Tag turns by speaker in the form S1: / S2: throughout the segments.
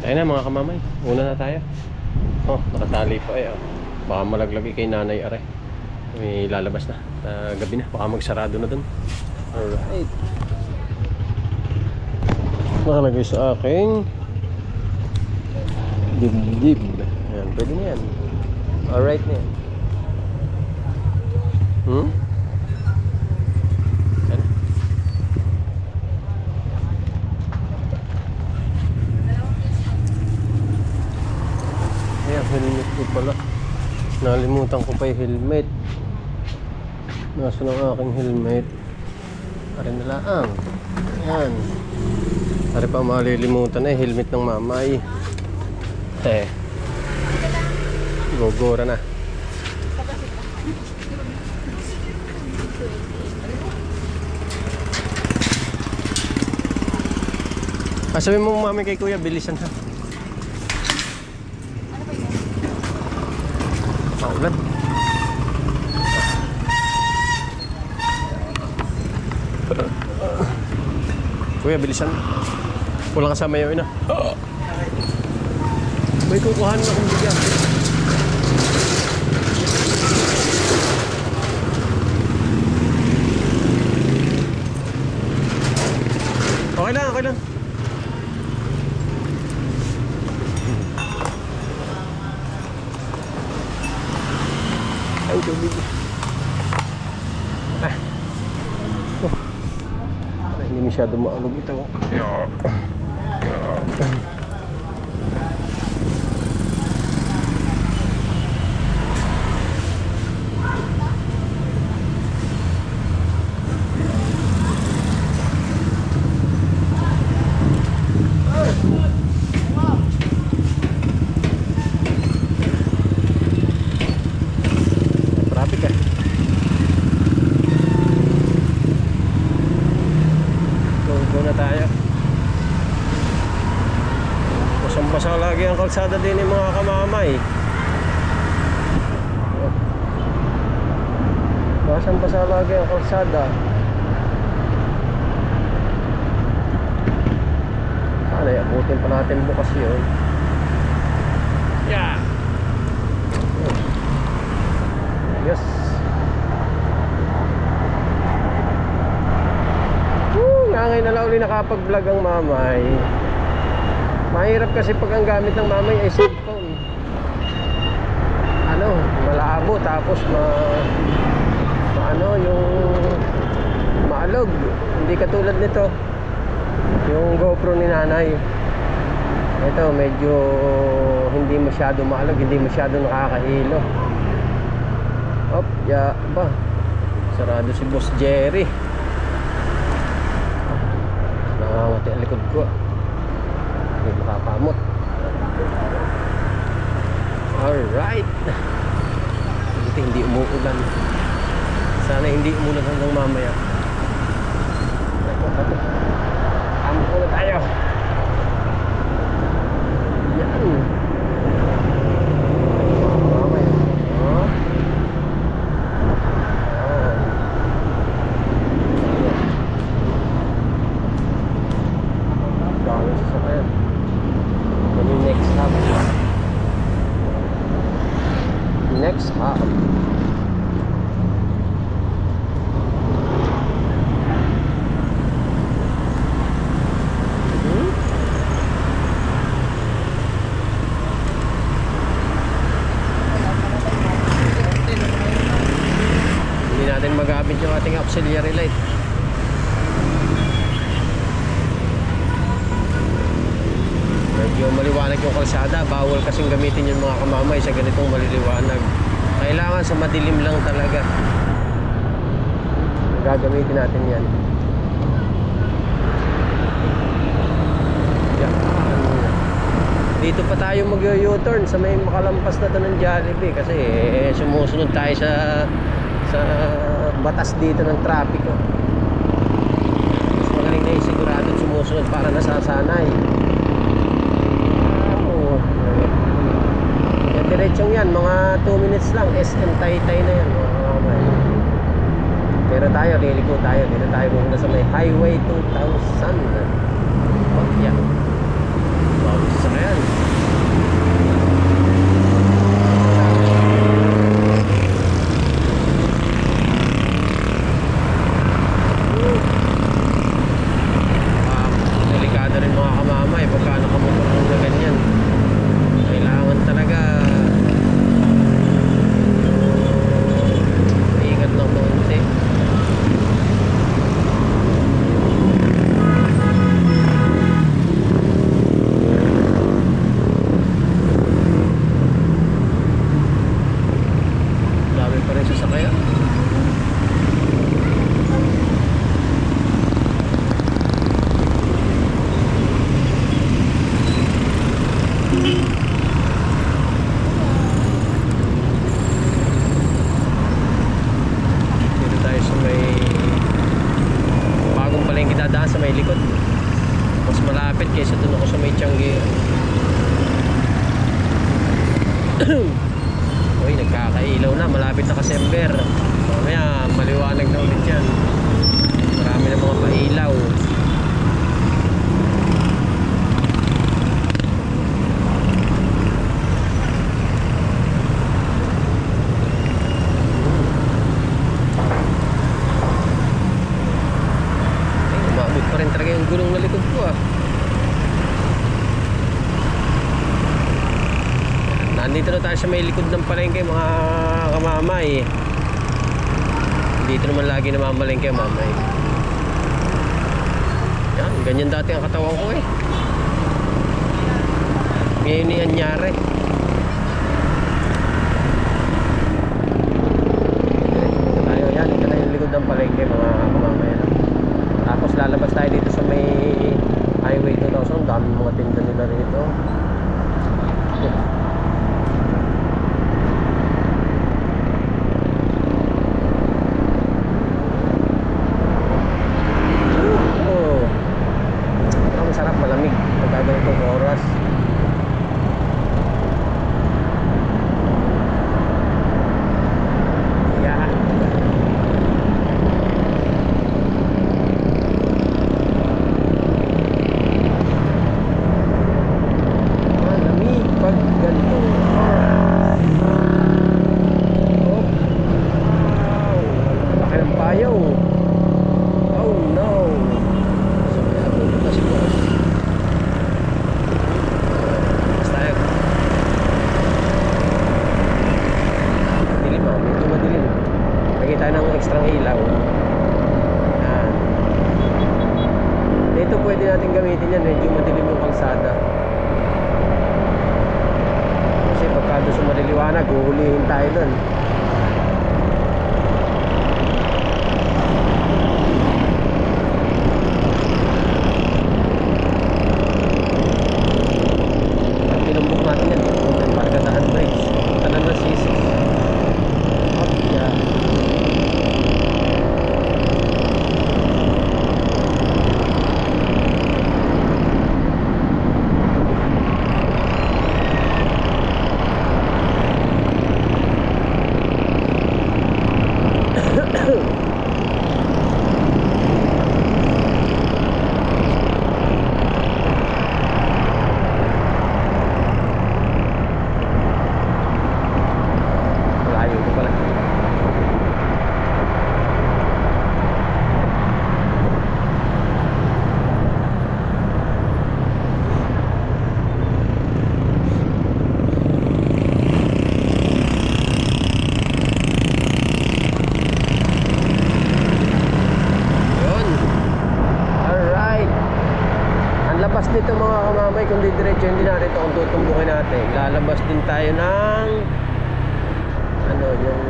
S1: Tayo na mga kamamay. Una na tayo. Oh, nakatali pa eh. Oh. Baka malaglagi kay nanay are. May lalabas na. Ah, gabi na. Baka magsarado na dun. Alright. Nakalagay sa aking dibdib. Ayan, pwede na yan. Alright na yan. Hmm? Ayan. Ayan, helmet ko pala. Nalimutan ko pa yung helmet. Nasa ng aking helmet. Arin na laang. Ayan. Ari pa malilimutan na eh, helmet ng mamay. Eh. Gogora na. Ah, sabi mo mami kay kuya, bilisan ha. Paulan. Kuya, bilisan. Kulang kasama yung ina. May kukuhan na akong bigyan. Okay lang, okay lang. Tubig. Ah. Oh. Hindi masyado maalog ito. Traffic ah. Go, go na tayo. Basang-basa lagi ang kalsada din ng mga kamamay. Basang-basa lagi ang kalsada. Sana abutin pa natin bukas yun. Yeah! Yes. Woo, nga ngayon na lang uli nakapag-vlog ang mamay. Mahirap kasi pag ang gamit ng mamay ay cellphone. Ano, malabo tapos ma, ma ano yung maalog. Hindi katulad nito. Yung GoPro ni nanay. Ito medyo hindi masyado maalog, hindi masyado nakakahilo. Op, ya ba? Sarado si Boss Jerry. Nangangati ang likod ko. Hindi makakamot. Alright. Buti hindi umuulan. Sana hindi umulan hanggang mamaya. Amo na tayo. Yan. Mamaya. Oh. Dami sa sakyan. Ano yung next hub? Next hub. Hmm? Hindi natin magamit yung ating auxiliary light. Medyo maliwanag yung kalsada. Bawal kasing gamitin yung mga kamamay sa ganitong maliliwanag. Kailangan sa madilim lang talaga. Gagamitin natin yan. Dito pa tayo mag-u-turn sa may makalampas na to ng Jollibee kasi eh, sumusunod tayo sa sa batas dito ng traffic. Oh. Mas magaling na yung sigurado sumusunod para nasasanay. Oo. Yan, diretsong yan. Mga 2 minutes lang. SM Taytay na yan. mga kamay. Pero tayo, liliko tayo. Dito tayo muna sa may Highway 2000. Pagyan. Bawis sa yan. Thank you. Sa may likod ng palengke mga kamamay. Dito naman lagi namamalengke mamay. Yan, ganyan dati ang katawan ko eh. Ngayon ni anyari. Ito tayo, yan, ito na yung likod ng palengke mga kamamay. no? Tapos lalabas tayo dito sa may highway 2000. Dami mga tinda nila rito. Oh. Ang masarap malamig pagka ganitong oras. Yeah. Malamig pag ganitong oras. Oh. Wow. Laki ng payaw. Oh no. So, may abot na si boss. Basta tayo. Dilim ah, medyo madilim. Lagay tayo ng extra ilaw. Yan. Dito pwede natin gamitin yan, medyo madilim yung kalsada. Kasi pagka doon huhulihin tayo doon. Pag tinumbok natin yan, yung Margatahan Bridge. Tanan na sisi. Up, yeah. Malayo ko pala. Yun. Alright. Ang labas nito mga kamamay, kung didiretso hindi natin ito kung tutumbukin natin. Lalabas din tayo ng ano yung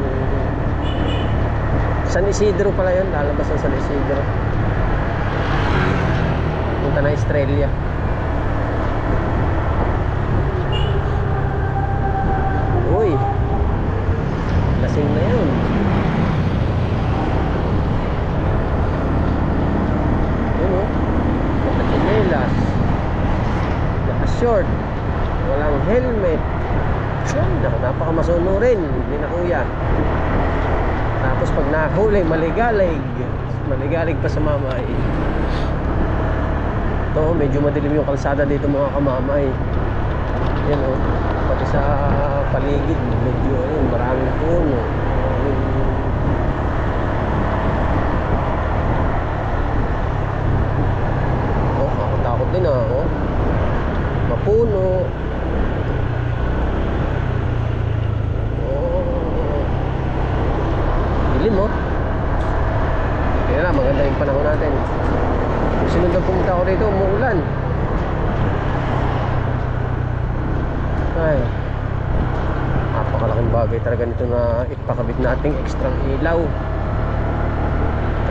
S1: San Isidro pala yun. Lalabas ng San Isidro. Punta na Australia. Uy! Lasing na yun. Yun o nakachinelas naka-short walang helmet. Yun, naku, napakamasunurin hindi na kuya. Tapos pag nahuli maligalig. Maligalig pa sa mamay. Ito medyo madilim yung kalsada dito mga kamamay. Yan o pati sa paligid medyo ayun, maraming puno. Oh nakakatakot din ah mapuno Oh. Dilim oh. Kaya na, maganda yung panahon natin. Yung sunod na pumunta ako rito, umuulan. Ay. Napakalaking bagay talaga nito na ipakabit nating extra ilaw.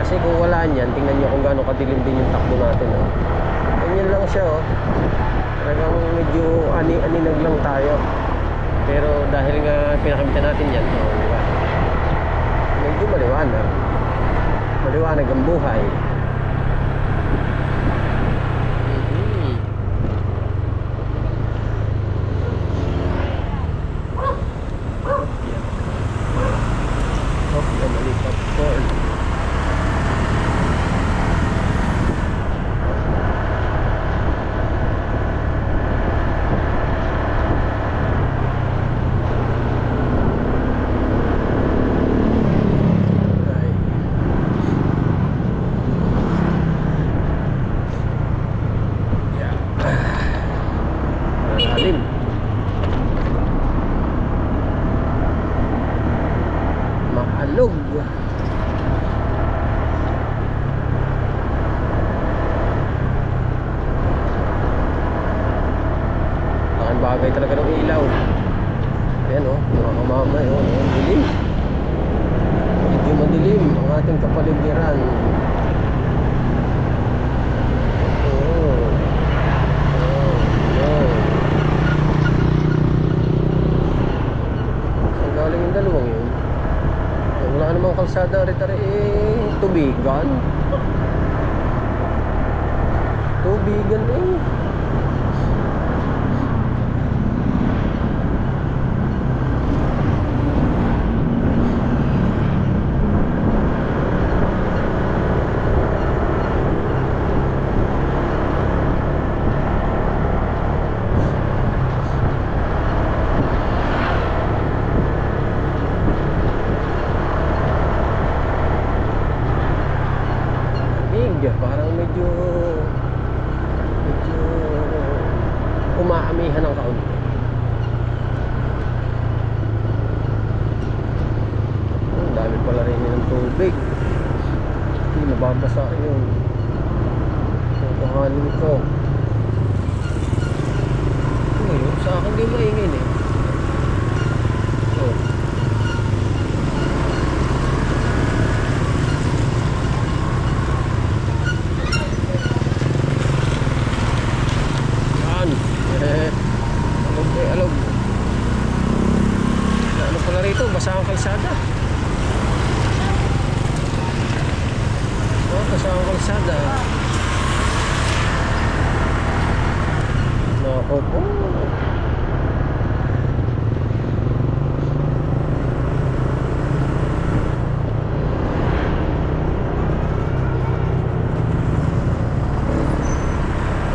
S1: Kasi kung wala niyan, tingnan nyo kung gaano kadilim din yung takbo natin. Oh. Ganyan lang siya oh. Talagang medyo ani-aninag lang tayo. Pero dahil nga pinakamitan natin yan, oh, di ba? Medyo maliwanag. Maliwanag ang buhay. Mhm. Oh, namali popcorn. Ay. Yeah. Malalim. Maalog. Laking bagay talaga ng ilaw. Ayan o, oh, mga kamamay o, oh, ang dilim. Medyo madilim ang ating kapaligiran. Oh. Oh, no. Saan galing yung dalawang yun? Eh, Wala namang kalsada rin eh, tubigan. Tubigan eh. Lamig parang medyo medyo umaamihan ng kaunti. Ang dami pala rin ng tubig. Hindi nababasa yun. Kukuhanin ko. Ayun, sa akin di maingin eh oh. Yan. Eh, alog eh, alog. Ano pala rito? Basa ang kalsada. Oh, basa ang kalsada. Nako po.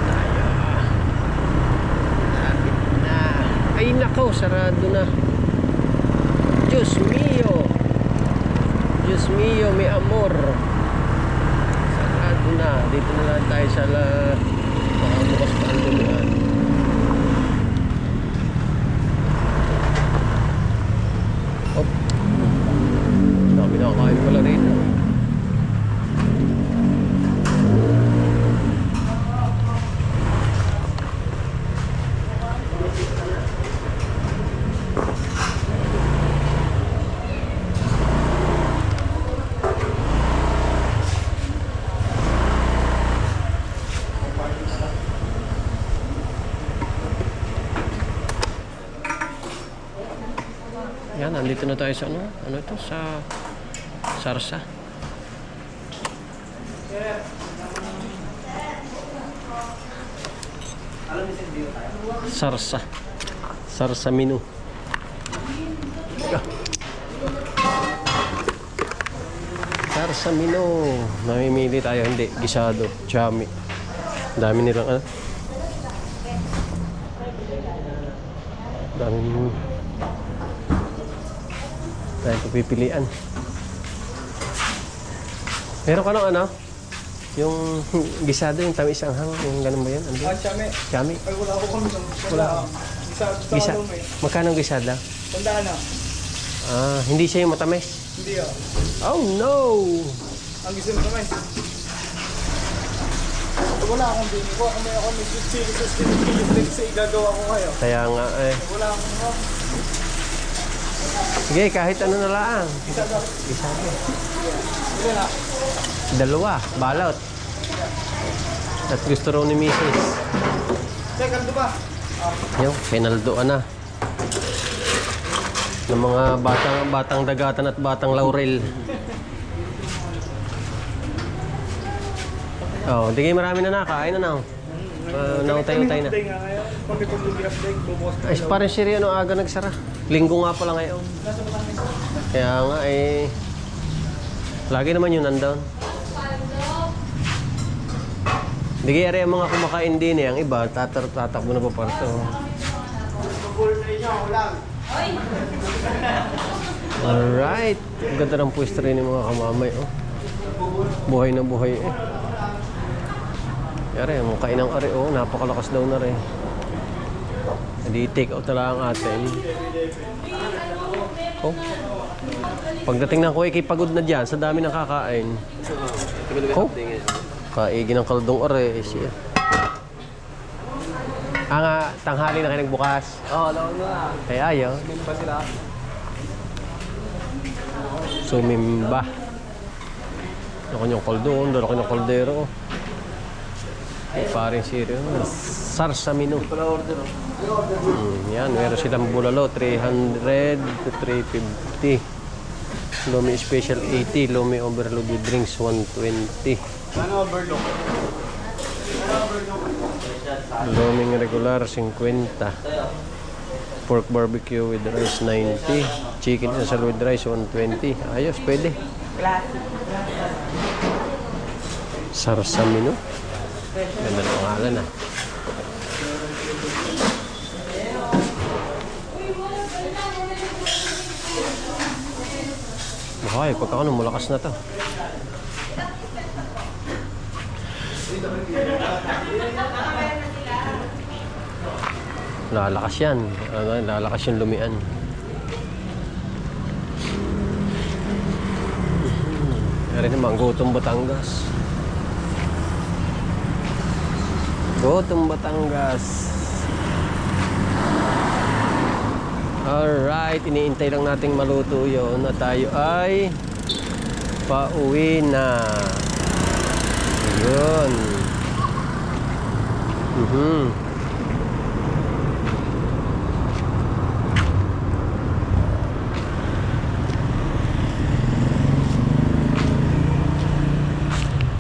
S1: Tayo. Lapit na. Ay nako, sarado na. Diyos mio. Diyos mio, mi amor. Sarado na. Dito na lang tayo sa la... Baka bukas pa ang dumaan. Op. Dami na kain pala rito. Yan, nandito na tayo sa ano? Ano ito? Sa Sarsa. Sarsa. Sarsa menu. Sarsa menu. Mamimili tayo. Hindi. Gisado. Chami. Dami nilang ano? Daming tayo pagpipilian. Meron ka ng ano? Yung gisado, yung tamis ang hang, yung ganun ba yan? Ano
S2: Ah? Chame.
S1: Chami?
S2: Ay, wala ko kami doon.
S1: Wala.
S2: Isa, sa
S1: Gisa.
S2: ano.
S1: Magkano ang gisada?
S2: Tandaan na.
S1: Ah, hindi siya yung matamis.
S2: Hindi ah.
S1: Oh no!
S2: Ang mo naman. Wala akong bini ko. Kung may ako may chili sauce, chili flakes, igagawa ko kayo.
S1: Kaya nga eh.
S2: Wala akong ano.
S1: Sige, kahit ano na lang.
S2: Isa daw. Wala na.
S1: Dalawa, balot. At gusto raw ni Mrs.
S2: Check, ano ba?
S1: Yung, pinaldoan na. Ng mga batang batang dagatan at batang laurel. Oh, di kayo marami na nakain na na. Uh, nautay-utay na. Ay, parang si Riano aga nagsara. Linggo nga pala ngayon. Kaya nga eh, lagi naman yun nandun. Hindi ang mga kumakain din eh. Ang iba, tatar tatakbo na pa parto. Alright. Ang ganda ng pwesto rin ng mga kamamay. Oh. Buhay na buhay eh. Yari, kain ng ari. Oh, napakalakas daw na rin. Hindi take out na lang ang atin. Oh. Pagdating ng kuya, pagod na dyan sa dami ng kakain. Oh. Kaigi ng kaldong ore. Eh, siya. Ah nga, tanghali na kayo nagbukas.
S2: Oo, alam na.
S1: Kaya ayaw.
S2: Pa sila.
S1: Sumimba. Laki yung kaldong, laki ng kaldero. Ay, paring sirio. Sarsamino.
S2: Pala order. oh.
S1: Mm, yan, meron silang bulalo, 300 to 350. Lumi Special 80, Lumi Overload drinks 120.
S2: Ano overlook?
S1: Luming regular 50. Pork barbecue with rice 90. Chicken asal with rice 120. Ayos, pwede. Sarsamino. Ganda ng pangalan ah. Ay, pagka ano, malakas na to. Lalakas yan. Ano, lalakas yung lumian. Meron naman, Gutong Batangas. Gutong Batangas. Alright, iniintay lang nating maluto yon na tayo ay pauwi na. Yun. Mhm.